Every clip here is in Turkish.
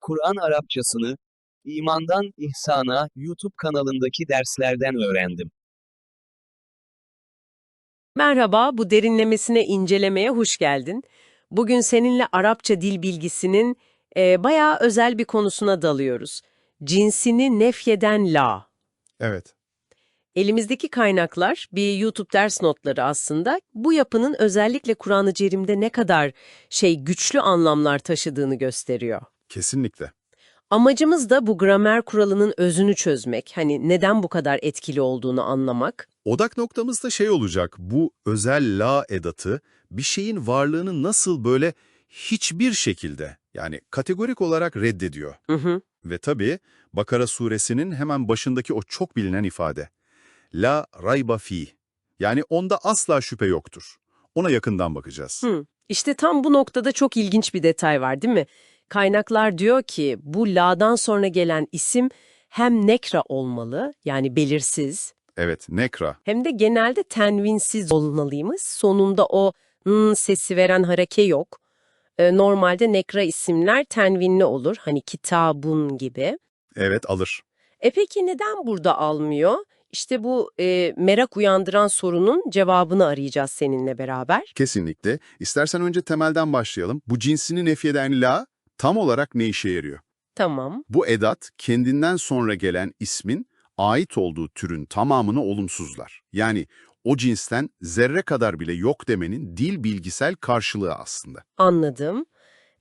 Kur'an Arapçasını, İmandan İhsana YouTube kanalındaki derslerden öğrendim. Merhaba, bu derinlemesine incelemeye hoş geldin. Bugün seninle Arapça dil bilgisinin e, bayağı özel bir konusuna dalıyoruz. Cinsini nefyeden la. Evet. Elimizdeki kaynaklar bir YouTube ders notları aslında bu yapının özellikle Kur'an-ı Kerim'de ne kadar şey güçlü anlamlar taşıdığını gösteriyor. Kesinlikle. Amacımız da bu gramer kuralının özünü çözmek. Hani neden bu kadar etkili olduğunu anlamak. Odak noktamız da şey olacak, bu özel la edatı bir şeyin varlığını nasıl böyle hiçbir şekilde yani kategorik olarak reddediyor. Hı hı. Ve tabii Bakara suresinin hemen başındaki o çok bilinen ifade. La rayba fi. Yani onda asla şüphe yoktur. Ona yakından bakacağız. Hı. İşte tam bu noktada çok ilginç bir detay var değil mi? Kaynaklar diyor ki bu la'dan sonra gelen isim hem nekra olmalı yani belirsiz Evet, nekra. hem de genelde tenvinsiz olmalıymış. Sonunda o n sesi veren hareke yok. Ee, normalde nekra isimler tenvinli olur hani kitabun gibi. Evet, alır. E peki neden burada almıyor? İşte bu e, merak uyandıran sorunun cevabını arayacağız seninle beraber. Kesinlikle. İstersen önce temelden başlayalım. Bu cinsini nefyeden la tam olarak ne işe yarıyor? Tamam. Bu edat kendinden sonra gelen ismin ait olduğu türün tamamını olumsuzlar. Yani o cinsten zerre kadar bile yok demenin dil bilgisel karşılığı aslında. Anladım.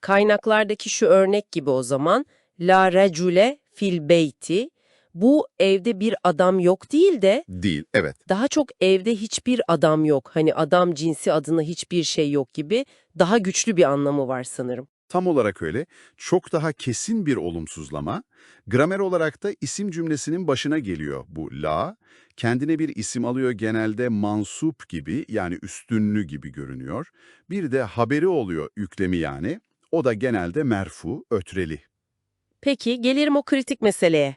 Kaynaklardaki şu örnek gibi o zaman la recule fil beyti bu evde bir adam yok değil de Değil, evet. daha çok evde hiçbir adam yok. Hani adam cinsi adına hiçbir şey yok gibi daha güçlü bir anlamı var sanırım. Tam olarak öyle. Çok daha kesin bir olumsuzlama. Gramer olarak da isim cümlesinin başına geliyor bu la. Kendine bir isim alıyor genelde mansup gibi yani üstünlü gibi görünüyor. Bir de haberi oluyor yüklemi yani. O da genelde merfu, ötreli. Peki gelelim o kritik meseleye.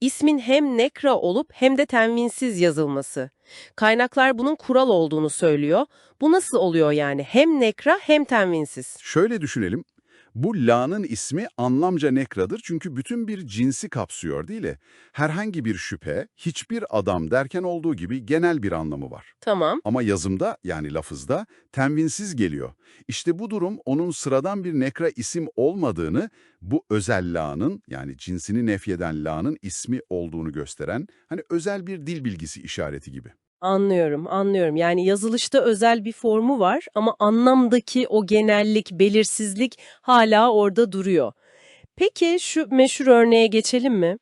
İsmin hem nekra olup hem de tenvinsiz yazılması. Kaynaklar bunun kural olduğunu söylüyor. Bu nasıl oluyor yani? Hem nekra hem tenvinsiz. Şöyle düşünelim. Bu la'nın ismi anlamca nekradır çünkü bütün bir cinsi kapsıyor değil mi? Herhangi bir şüphe, hiçbir adam derken olduğu gibi genel bir anlamı var. Tamam. Ama yazımda yani lafızda tenvinsiz geliyor. İşte bu durum onun sıradan bir nekra isim olmadığını, bu özel la'nın yani cinsini nefyeden la'nın ismi olduğunu gösteren hani özel bir dil bilgisi işareti gibi. Anlıyorum, anlıyorum. Yani yazılışta özel bir formu var ama anlamdaki o genellik, belirsizlik hala orada duruyor. Peki şu meşhur örneğe geçelim mi?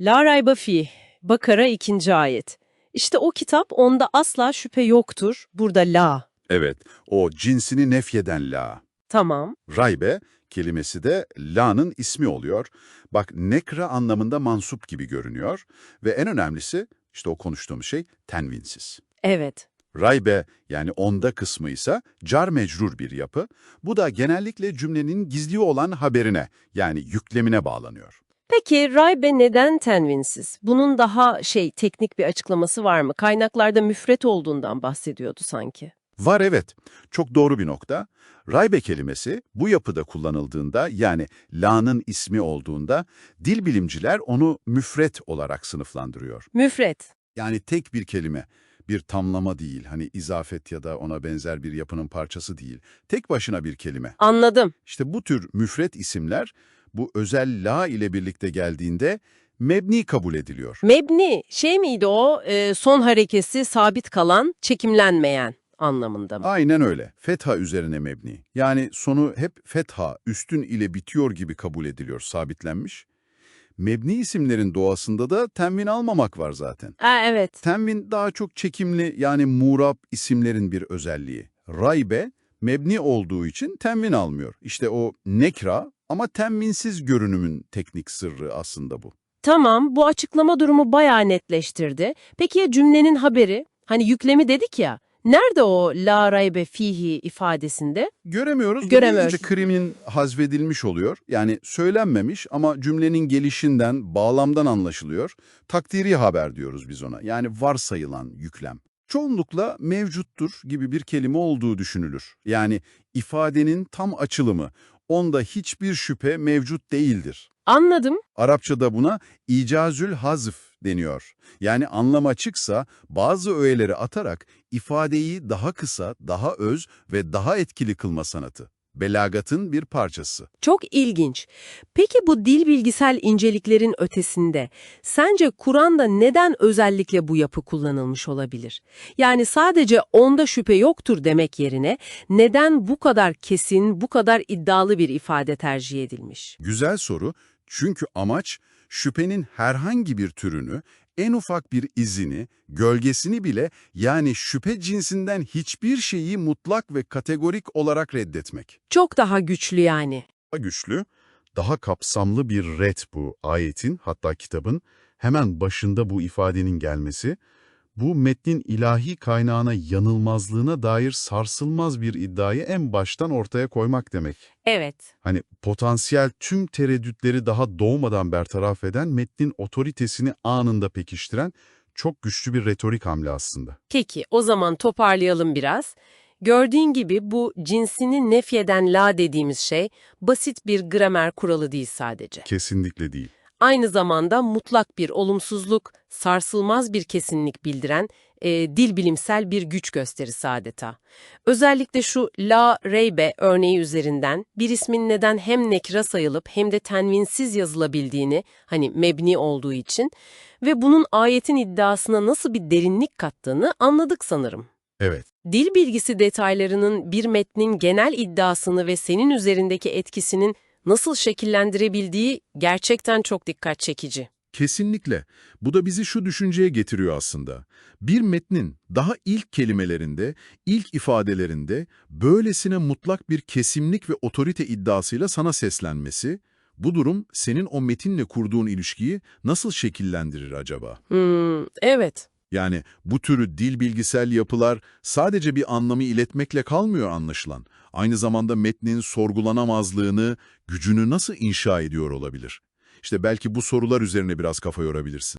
La rayba fi, Bakara 2. ayet. İşte o kitap onda asla şüphe yoktur. Burada la. Evet, o cinsini nefyeden la. Tamam. Raybe kelimesi de la'nın ismi oluyor. Bak nekra anlamında mansup gibi görünüyor ve en önemlisi işte o konuştuğumuz şey tenvinsiz. Evet. Raybe yani onda kısmı ise car mecrur bir yapı. Bu da genellikle cümlenin gizli olan haberine yani yüklemine bağlanıyor. Peki raybe neden tenvinsiz? Bunun daha şey teknik bir açıklaması var mı? Kaynaklarda müfret olduğundan bahsediyordu sanki. Var evet, çok doğru bir nokta. Raybe kelimesi bu yapıda kullanıldığında yani la'nın ismi olduğunda dil bilimciler onu müfret olarak sınıflandırıyor. Müfret. Yani tek bir kelime, bir tamlama değil, hani izafet ya da ona benzer bir yapının parçası değil. Tek başına bir kelime. Anladım. İşte bu tür müfret isimler bu özel la ile birlikte geldiğinde mebni kabul ediliyor. Mebni şey miydi o e, son harekesi sabit kalan, çekimlenmeyen anlamında mı? Aynen öyle. Fetha üzerine mebni. Yani sonu hep fetha, üstün ile bitiyor gibi kabul ediliyor, sabitlenmiş. Mebni isimlerin doğasında da tenvin almamak var zaten. Ha, evet. Tenvin daha çok çekimli yani murab isimlerin bir özelliği. Raybe mebni olduğu için tenvin almıyor. İşte o nekra ama tenvinsiz görünümün teknik sırrı aslında bu. Tamam, bu açıklama durumu bayağı netleştirdi. Peki ya cümlenin haberi? Hani yüklemi dedik ya. Nerede o la raybe fihi ifadesinde? Göremiyoruz. Göremiyoruz. Dolayısıyla krimin hazvedilmiş oluyor. Yani söylenmemiş ama cümlenin gelişinden, bağlamdan anlaşılıyor. Takdiri haber diyoruz biz ona. Yani varsayılan yüklem. Çoğunlukla mevcuttur gibi bir kelime olduğu düşünülür. Yani ifadenin tam açılımı, onda hiçbir şüphe mevcut değildir. Anladım. Arapçada buna icazül hazf deniyor. Yani anlam açıksa bazı öğeleri atarak ifadeyi daha kısa, daha öz ve daha etkili kılma sanatı. Belagatın bir parçası. Çok ilginç. Peki bu dil bilgisel inceliklerin ötesinde sence Kur'an'da neden özellikle bu yapı kullanılmış olabilir? Yani sadece onda şüphe yoktur demek yerine neden bu kadar kesin, bu kadar iddialı bir ifade tercih edilmiş? Güzel soru çünkü amaç şüphenin herhangi bir türünü, en ufak bir izini, gölgesini bile yani şüphe cinsinden hiçbir şeyi mutlak ve kategorik olarak reddetmek. Çok daha güçlü yani. Daha güçlü, daha kapsamlı bir red bu ayetin hatta kitabın hemen başında bu ifadenin gelmesi, bu metnin ilahi kaynağına yanılmazlığına dair sarsılmaz bir iddiayı en baştan ortaya koymak demek. Evet. Hani potansiyel tüm tereddütleri daha doğmadan bertaraf eden, metnin otoritesini anında pekiştiren çok güçlü bir retorik hamle aslında. Peki o zaman toparlayalım biraz. Gördüğün gibi bu cinsini nefyeden la dediğimiz şey basit bir gramer kuralı değil sadece. Kesinlikle değil. Aynı zamanda mutlak bir olumsuzluk, sarsılmaz bir kesinlik bildiren e, dil bilimsel bir güç gösterisi adeta. Özellikle şu la reybe örneği üzerinden bir ismin neden hem nekra sayılıp hem de tenvinsiz yazılabildiğini, hani mebni olduğu için ve bunun ayetin iddiasına nasıl bir derinlik kattığını anladık sanırım. Evet. Dil bilgisi detaylarının bir metnin genel iddiasını ve senin üzerindeki etkisinin nasıl şekillendirebildiği gerçekten çok dikkat çekici. Kesinlikle. Bu da bizi şu düşünceye getiriyor aslında. Bir metnin daha ilk kelimelerinde, ilk ifadelerinde böylesine mutlak bir kesimlik ve otorite iddiasıyla sana seslenmesi, bu durum senin o metinle kurduğun ilişkiyi nasıl şekillendirir acaba? Hmm, evet. Yani bu türü dil bilgisel yapılar sadece bir anlamı iletmekle kalmıyor anlaşılan. Aynı zamanda metnin sorgulanamazlığını, gücünü nasıl inşa ediyor olabilir? İşte belki bu sorular üzerine biraz kafa yorabilirsin.